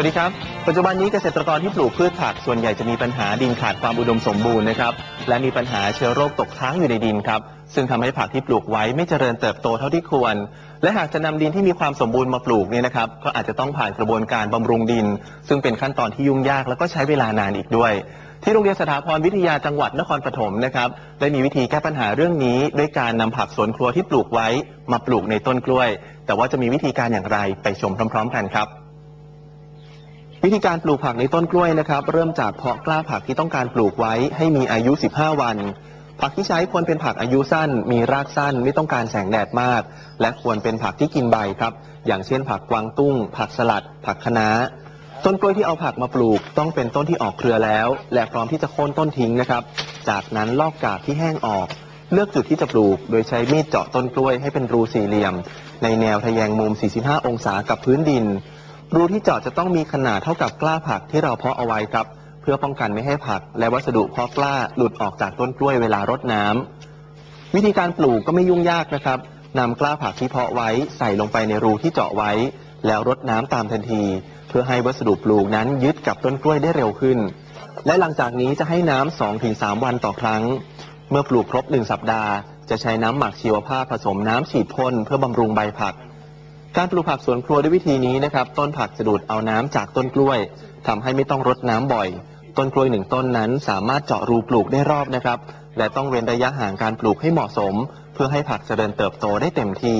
วัสดีครับ ปัจจุบันนี้เกษตรกรที่ปลูกพืชผักส่วนใหญ่จะมีปัญหาดินขาดความอุดมสมบูรณ์นะครับ และมีปัญหาเชื้อโรคตกค้างอยู่ในดินครับ ซึ่งทำให้ผักที่ปลูกไว้ไม่เจริญเติบโตเท่าที่ควร และหากจะนำดินที่มีความสมบูรณ์มาปลูกเนี่ยนะครับ ก็อาจจะต้องผ่านกระบวนการบำรุงดิน ซึ่งเป็นขั้นตอนที่ยุ่งยากแล้วก็ใช้เวลานานอีกด้วย ที่โรงเรียนสถาพรวิทยาจังหวัดนครปฐมนะครับได้มีวิธีแก้ปัญหาเรื่องนี้ ด้วยการนำผักสวนครัวที่ปลูกไว้มาปลูกในต้นกล้วย แต่ว่าจะมีวิธีการอย่างไรไปชมพร้อม ๆ กันครับ วิธีการปลูกผักในต้นกล้วยนะครับ เริ่มจากเพาะกล้าผักที่ต้องการปลูกไว้ให้มีอายุ 15 วัน ผักที่ใช้ควรเป็นผักอายุสั้น มีรากสั้นไม่ต้องการแสงแดดมาก และควรเป็นผักที่กินใบครับ อย่างเช่น ผักกวางตุ้ง ผักสลัด ผักคะน้า ต้นกล้วยที่เอาผักมาปลูกต้องเป็นต้นที่ออกเครือแล้ว และพร้อมที่จะโค่นต้นทิ้งนะครับ จากนั้นลอกกาบที่แห้งออก เลือกจุดที่จะปลูก โดยใช้มีดเจาะต้นกล้วยให้เป็นรูสี่เหลี่ยม ในแนวทะแยงมุม 45 องศากับพื้นดิน รูที่เจาะจะต้องมีขนาดเท่ากับกล้าผักที่เราเพาะเอาไว้ครับ เพื่อป้องกันไม่ให้ผัก และวัสดุเพาะกล้าหลุดออกจากต้นกล้วยเวลารดน้ำวิธีการปลูกก็ไม่ยุ่งยากนะครับนำกล้าผักที่เพาะไว้ใส่ลงไปในรูที่เจาะไว้ แล้วรดน้ำตามทันที เพื่อให้วัสดุปลูกนั้นยึดกับต้นกล้วยได้เร็วขึ้น และหลังจากนี้จะให้น้ำ2-3ถึงวันต่อครั้ง เมื่อปลูกครบ 1 สัปดาห์ จะใช้น้ำหมักชีวภาพผสมน้ำฉีดพ่นเพื่อบำรุงใบผัก การปลูกผักสวนครัวด้วยวิธีนี้นะครับ ต้นผักจะดูดเอาน้ำจากต้นกล้วยทำให้ไม่ต้องรดน้ำบ่อย ต้นกล้วยหนึ่งต้นนั้นสามารถเจาะรูปลูกได้รอบนะครับ และต้องเว้นระยะห่างการปลูกให้เหมาะสม เพื่อให้ผักเจริญเติบโตได้เต็มที่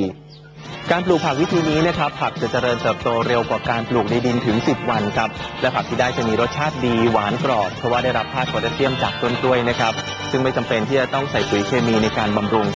การปลูกผักวิธีนี้นะครับผักจะเจริญเติบโตเร็วกว่าการปลูกในดินถึง 10 วันครับและผักที่ได้จะมีรสชาติดีหวานกรอบเพราะว่าได้รับธาตุโพแทสเซียมจากต้นกล้วยนะครับ ซึ่งไม่จำเป็นที่จะต้องใส่ปุ๋ยเคมีในการบำรุง